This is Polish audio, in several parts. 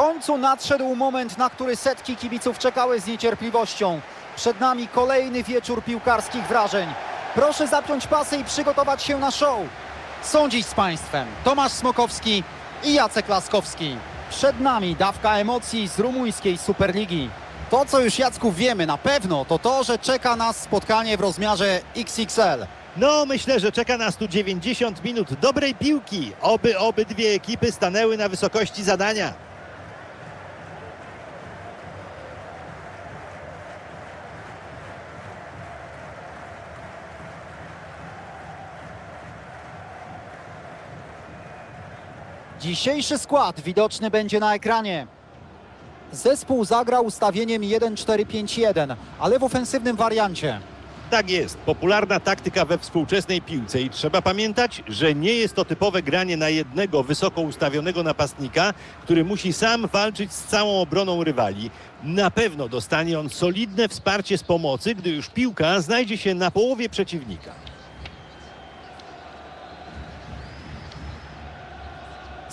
końcu nadszedł moment, na który setki kibiców czekały z niecierpliwością. Przed nami kolejny wieczór piłkarskich wrażeń. Proszę zapiąć pasy i przygotować się na show. Są dziś z Państwem Tomasz Smokowski i Jacek Laskowski. Przed nami dawka emocji z rumuńskiej Superligi. To, co już Jacku wiemy na pewno, to to, że czeka nas spotkanie w rozmiarze XXL. No, myślę, że czeka nas tu 90 minut dobrej piłki. Oby obydwie ekipy stanęły na wysokości zadania. Dzisiejszy skład widoczny będzie na ekranie. Zespół zagrał ustawieniem 1-4-5-1, ale w ofensywnym wariancie. Tak jest, popularna taktyka we współczesnej piłce i trzeba pamiętać, że nie jest to typowe granie na jednego wysoko ustawionego napastnika, który musi sam walczyć z całą obroną rywali. Na pewno dostanie on solidne wsparcie z pomocy, gdy już piłka znajdzie się na połowie przeciwnika.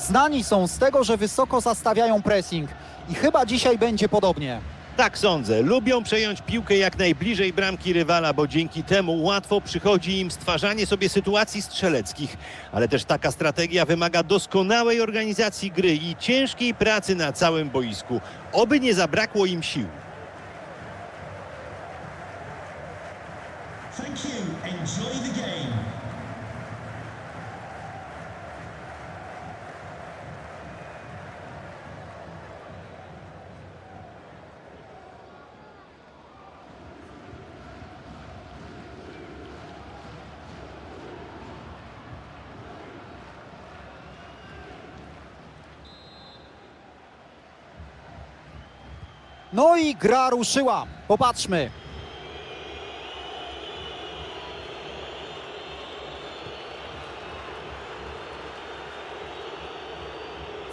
Znani są z tego, że wysoko zastawiają pressing i chyba dzisiaj będzie podobnie. Tak sądzę. Lubią przejąć piłkę jak najbliżej bramki rywala, bo dzięki temu łatwo przychodzi im stwarzanie sobie sytuacji strzeleckich. Ale też taka strategia wymaga doskonałej organizacji gry i ciężkiej pracy na całym boisku. Oby nie zabrakło im sił. Thank you. Enjoy the game. No i gra ruszyła. Popatrzmy.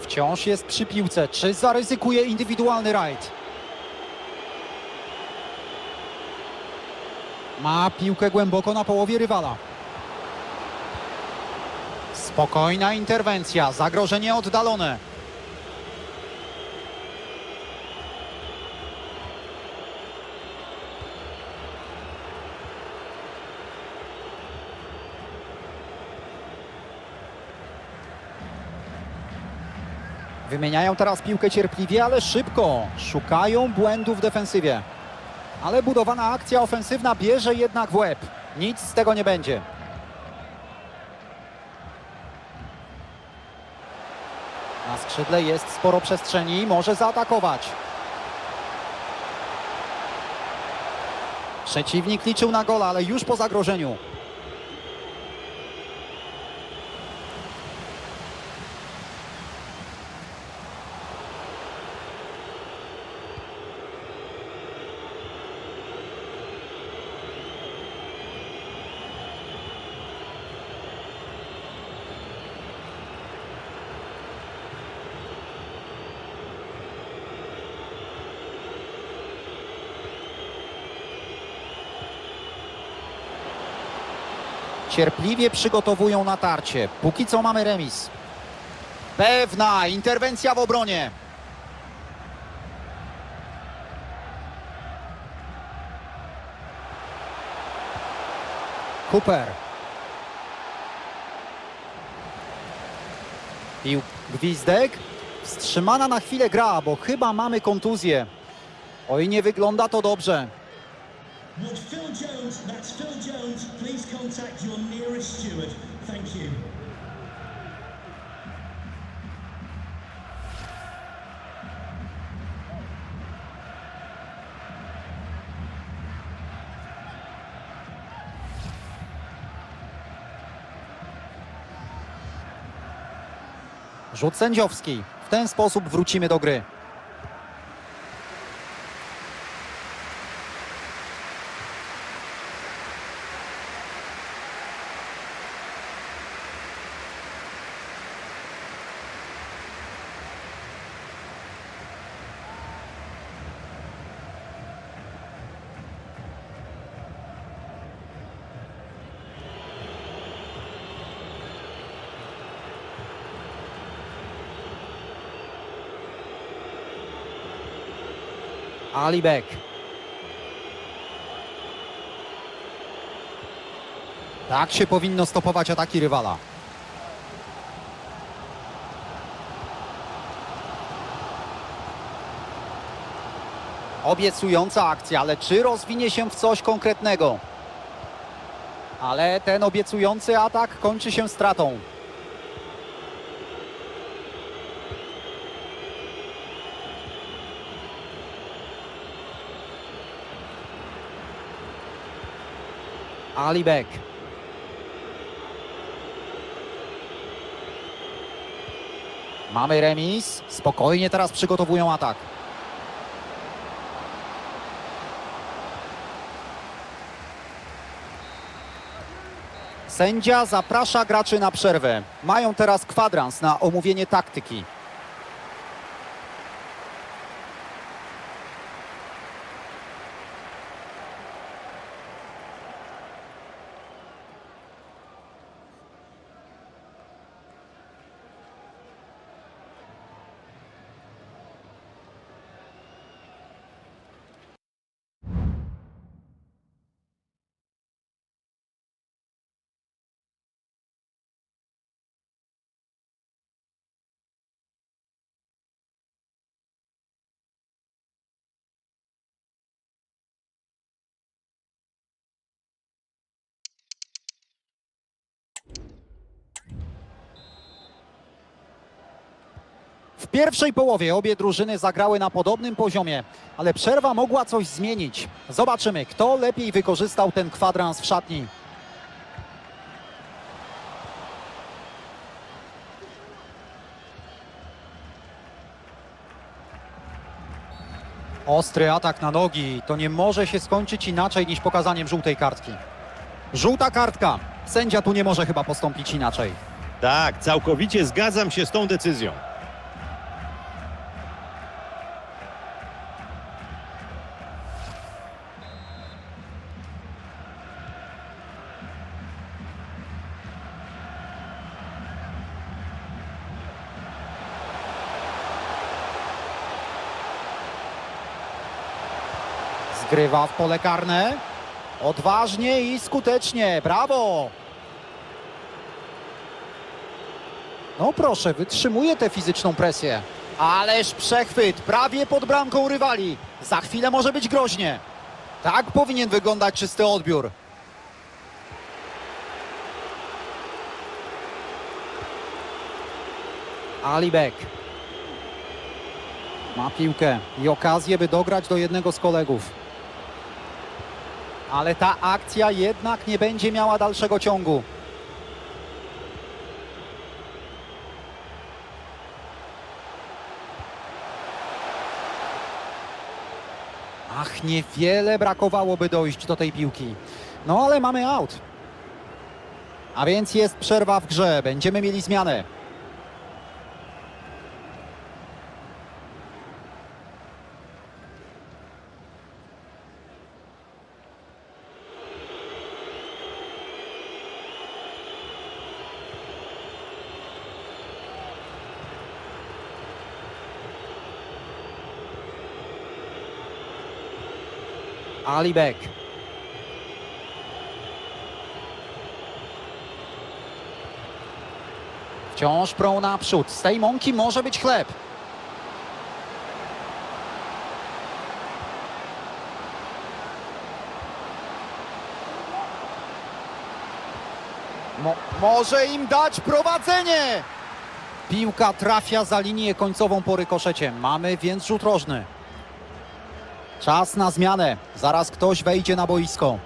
Wciąż jest przy piłce. Czy zaryzykuje indywidualny rajd? Ma piłkę głęboko na połowie rywala. Spokojna interwencja. Zagrożenie oddalone. Wymieniają teraz piłkę cierpliwie, ale szybko. Szukają błędów w defensywie. Ale budowana akcja ofensywna bierze jednak w łeb. Nic z tego nie będzie. Na skrzydle jest sporo przestrzeni i może zaatakować. Przeciwnik liczył na gola, ale już po zagrożeniu. Cierpliwie przygotowują natarcie. Póki co mamy remis. Pewna interwencja w obronie. Cooper. Pił gwizdek. Wstrzymana na chwilę gra, bo chyba mamy kontuzję. Oj, nie wygląda to dobrze. Would Phil Jones, that's Phil Jones, please contact your nearest steward. Thank you. Rzut sędziowski. W ten sposób wrócimy do gry. Alibek. Tak się powinno stopować ataki rywala. Obiecująca akcja, ale czy rozwinie się w coś konkretnego? Ale ten obiecujący atak kończy się stratą. Alibek. Mamy remis. Spokojnie teraz przygotowują atak. Sędzia zaprasza graczy na przerwę. Mają teraz kwadrans na omówienie taktyki. W pierwszej połowie obie drużyny zagrały na podobnym poziomie, ale przerwa mogła coś zmienić. Zobaczymy, kto lepiej wykorzystał ten kwadrans w szatni. Ostry atak na nogi. To nie może się skończyć inaczej niż pokazaniem żółtej kartki. Żółta kartka. Sędzia tu nie może chyba postąpić inaczej. Tak, całkowicie zgadzam się z tą decyzją. Zgrywa w pole karne. Odważnie i skutecznie. Brawo! No proszę, wytrzymuje tę fizyczną presję. Ależ przechwyt, prawie pod bramką rywali. Za chwilę może być groźnie. Tak powinien wyglądać czysty odbiór. Alibek. Ma piłkę i okazję, by dograć do jednego z kolegów. Ale ta akcja jednak nie będzie miała dalszego ciągu. Ach, niewiele brakowałoby dojść do tej piłki. No ale mamy out. A więc jest przerwa w grze. Będziemy mieli zmianę. Alibek. Wciąż prą naprzód. Z tej mąki może być chleb. Mo może im dać prowadzenie. Piłka trafia za linię końcową po rykoszecie. Mamy więc rzut rożny. Czas na zmianę. Zaraz ktoś wejdzie na boisko.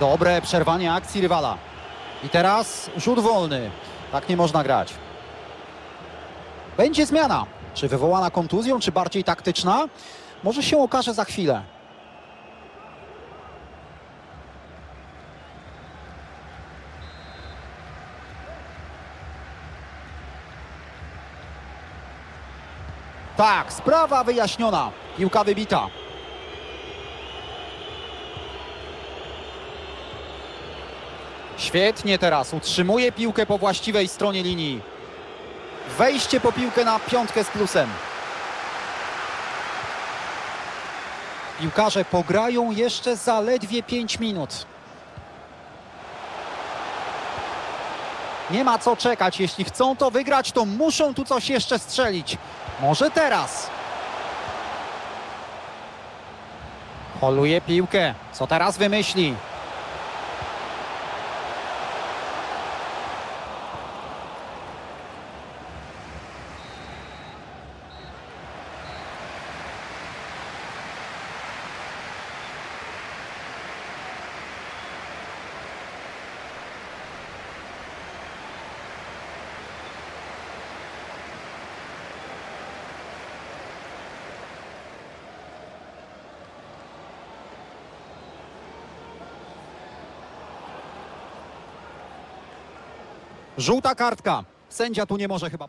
Dobre przerwanie akcji rywala. I teraz rzut wolny. Tak nie można grać. Będzie zmiana. Czy wywołana kontuzją, czy bardziej taktyczna? Może się okaże za chwilę. Tak, sprawa wyjaśniona. Piłka wybita. Świetnie teraz, utrzymuje piłkę po właściwej stronie linii. Wejście po piłkę na piątkę z plusem. Piłkarze pograją jeszcze zaledwie 5 minut. Nie ma co czekać, jeśli chcą to wygrać, to muszą tu coś jeszcze strzelić. Może teraz. Holuje piłkę. Co teraz wymyśli? Żółta kartka. Sędzia tu nie może chyba.